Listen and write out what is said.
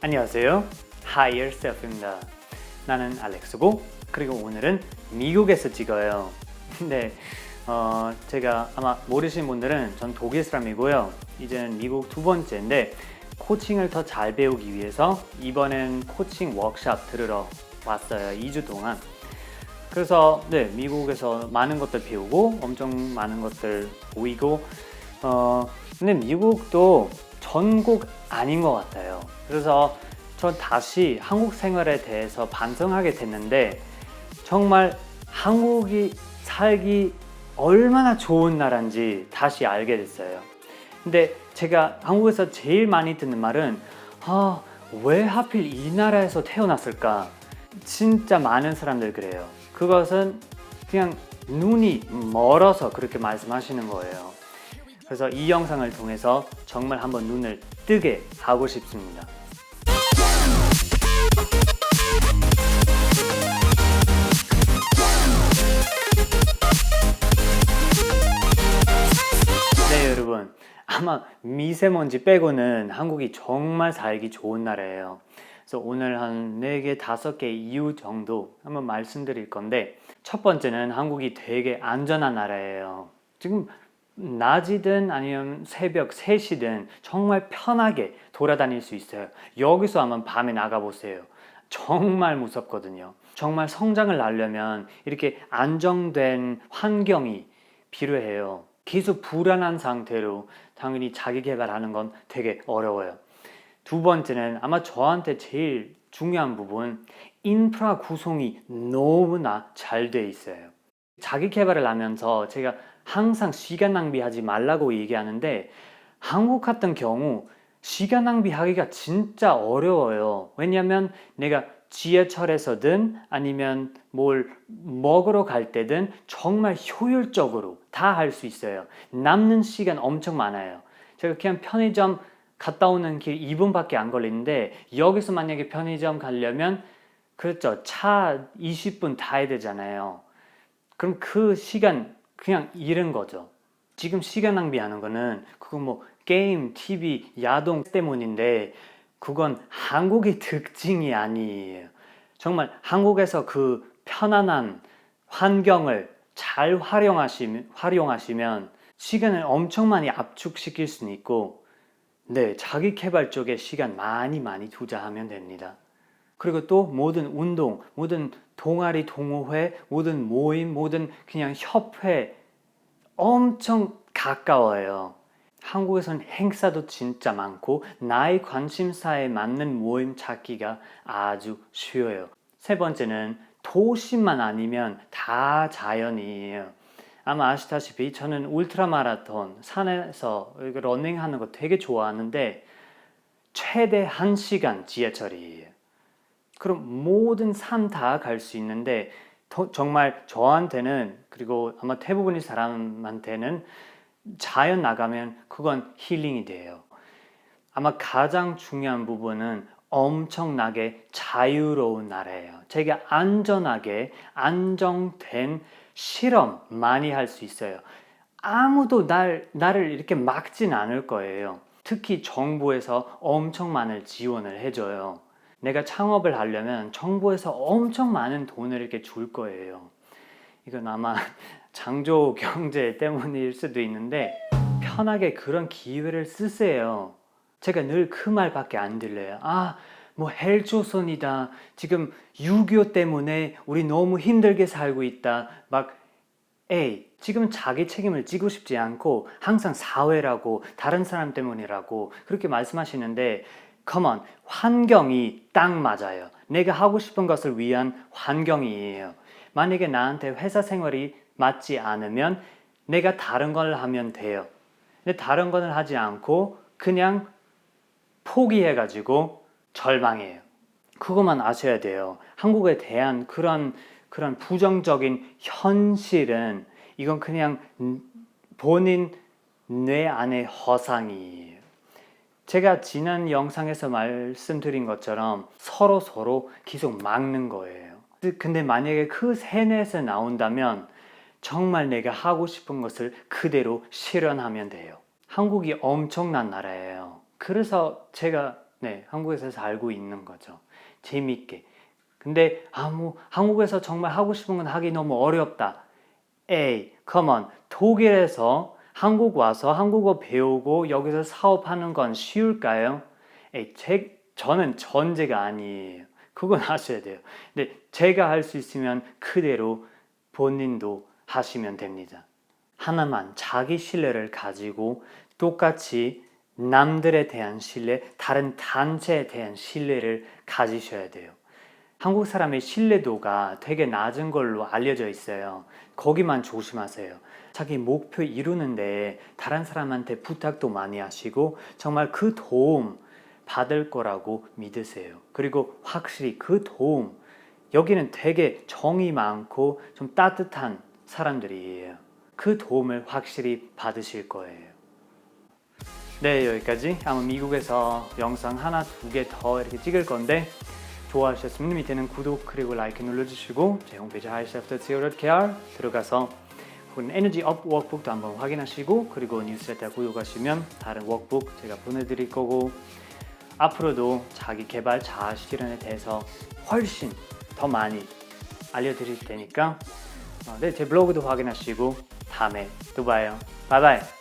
안녕하세요. Higher Self입니다. 나는 알렉스고 그리고 오늘은 미국에서 찍어요. 네, 어, 제가 아마 모르신 분들은 전 독일 사람이고요. 이제는 미국 두 번째인데 코칭을 더 잘 배우기 위해서 이번엔 코칭 워크샵 들으러 왔어요. 2주 동안. 그래서 네 미국에서 많은 것들 배우고 엄청 많은 것들 보이고 어 근데 미국도 전국 아닌 것 같아요. 그래서 전 다시 한국 생활에 대해서 반성하게 됐는데 정말 한국이 살기 얼마나 좋은 나라인지 다시 알게 됐어요. 근데 제가 한국에서 제일 많이 듣는 말은 아, 왜 하필 이 나라에서 태어났을까? 진짜 많은 사람들 그래요. 그것은 그냥 눈이 멀어서 그렇게 말씀하시는 거예요. 그래서 이 영상을 통해서 정말 한번 눈을 뜨게 하고 싶습니다. 네, 여러분. 아마 미세먼지 빼고는 한국이 정말 살기 좋은 나라예요. 그래서 오늘 한 4개, 5개 이유 정도 한번 말씀드릴 건데 첫 번째는 한국이 되게 안전한 나라예요. 지금 낮이든 아니면 새벽 3시든 정말 편하게 돌아다닐 수 있어요. 여기서 한번 밤에 나가보세요. 정말 무섭거든요. 정말 성장을 하려면 이렇게 안정된 환경이 필요해요. 계속 불안한 상태로 당연히 자기 개발하는 건 되게 어려워요. 두 번째는 아마 저한테 제일 중요한 부분 인프라 구성이 너무나 잘 돼 있어요. 자기 개발을 하면서 제가 항상 시간 낭비하지 말라고 얘기하는데 한국 같은 경우 시간 낭비하기가 진짜 어려워요. 왜냐하면 내가 지하철에서든 아니면 뭘 먹으러 갈 때든 정말 효율적으로 다 할 수 있어요. 남는 시간 엄청 많아요. 제가 그냥 편의점 갔다 오는 길 2분밖에 안 걸리는데 여기서 만약에 편의점 가려면 그렇죠. 차 20분 타야 되잖아요. 그럼 그 시간 그냥 잃은 거죠. 지금 시간 낭비하는 거는 그거 뭐 게임, TV, 야동 때문인데 그건 한국의 특징이 아니에요. 정말 한국에서 그 편안한 환경을 잘 활용하시면, 활용하시면 시간을 엄청 많이 압축시킬 수는 있고 네, 자기 개발 쪽에 시간 많이 많이 투자하면 됩니다. 그리고 또 모든 운동, 모든 동아리 동호회, 모든 모임, 모든 그냥 협회 엄청 가까워요. 한국에선 행사도 진짜 많고 나의 관심사에 맞는 모임 찾기가 아주 쉬워요. 세 번째는 도시만 아니면 다 자연이에요. 아마 아시다시피 저는 울트라 마라톤 산에서 러닝하는 거 되게 좋아하는데 최대 1시간 지하철이에요. 그럼 모든 산다갈 수 있는데 더- 정말 저한테는 그리고 아마 대부분의 사람한테는 자연 나가면 그건 힐링이 돼요. 아마 가장 중요한 부분은 엄청나게 자유로운 나라예요. 제가 안전하게 안정된 실험 많이 할 수 있어요. 아무도 날, 나를 이렇게 막진 않을 거예요. 특히 정부에서 엄청 많은 지원을 해줘요. 내가 창업을 하려면 정부에서 엄청 많은 돈을 이렇게 줄 거예요. 이건 아마 장조 경제 때문일 수도 있는데 편하게 그런 기회를 쓰세요. 제가 늘 그 말밖에 안 들려요. 아, 뭐 헬조선이다. 지금 6.25 때문에 우리 너무 힘들게 살고 있다. 막 에이, 지금 자기 책임을 지고 싶지 않고 항상 사회라고 다른 사람 때문이라고 그렇게 말씀하시는데 come on, 환경이 딱 맞아요. 내가 하고 싶은 것을 위한 환경이에요. 만약에 나한테 회사 생활이 맞지 않으면 내가 다른 걸 하면 돼요. 근데 다른 거는 하지 않고 그냥 포기해가지고 절망해요. 그것만 아셔야 돼요. 한국에 대한 그런 그런 부정적인 현실은 이건 그냥 본인 뇌 안의 허상이에요. 제가 지난 영상에서 말씀드린 것처럼 서로 서로 계속 막는 거예요. 근데 만약에 그 세뇌에서 나온다면 정말 내가 하고 싶은 것을 그대로 실현하면 돼요. 한국이 엄청난 나라예요. 그래서 제가 네, 한국에서 살고 있는 거죠. 재밌게. 근데 아뭐 한국에서 정말 하고 싶은 건 하기 너무 어렵다. 에이, on. 독일에서 한국 와서 한국어 배우고 여기서 사업하는 건 쉬울까요? 에이, 제, 저는 전제가 아니에요. 그건 하셔야 돼요. 근데 제가 할 수 있으면 그대로 본인도 하시면 됩니다. 하나만 자기 신뢰를 가지고 똑같이 남들에 대한 신뢰, 다른 단체에 대한 신뢰를 가지셔야 돼요. 한국 사람의 신뢰도가 되게 낮은 걸로 알려져 있어요. 거기만 조심하세요. 자기 목표 이루는데 다른 사람한테 부탁도 많이 하시고 정말 그 도움 받을 거라고 믿으세요. 그리고 확실히 그 도움 여기는 되게 정이 많고 좀 따뜻한 사람들이에요. 그 도움을 확실히 받으실 거예요. 네, 여기까지. 아마 미국에서 영상 하나, 두 개 더 이렇게 찍을 건데 좋아하셨으면 밑에는 구독 그리고 라이크 눌러주시고 제 홈페이지 highchef.co.kr 들어가서 혹은 에너지 업 워크북도 한번 확인하시고 그리고 뉴스레터 구독하시면 다른 워크북 제가 보내드릴 거고 앞으로도 자기 개발 자아 실현에 대해서 훨씬 더 많이 알려드릴 테니까 어, 네, 제 블로그도 확인하시고 다음에 또 봐요. 바이바이.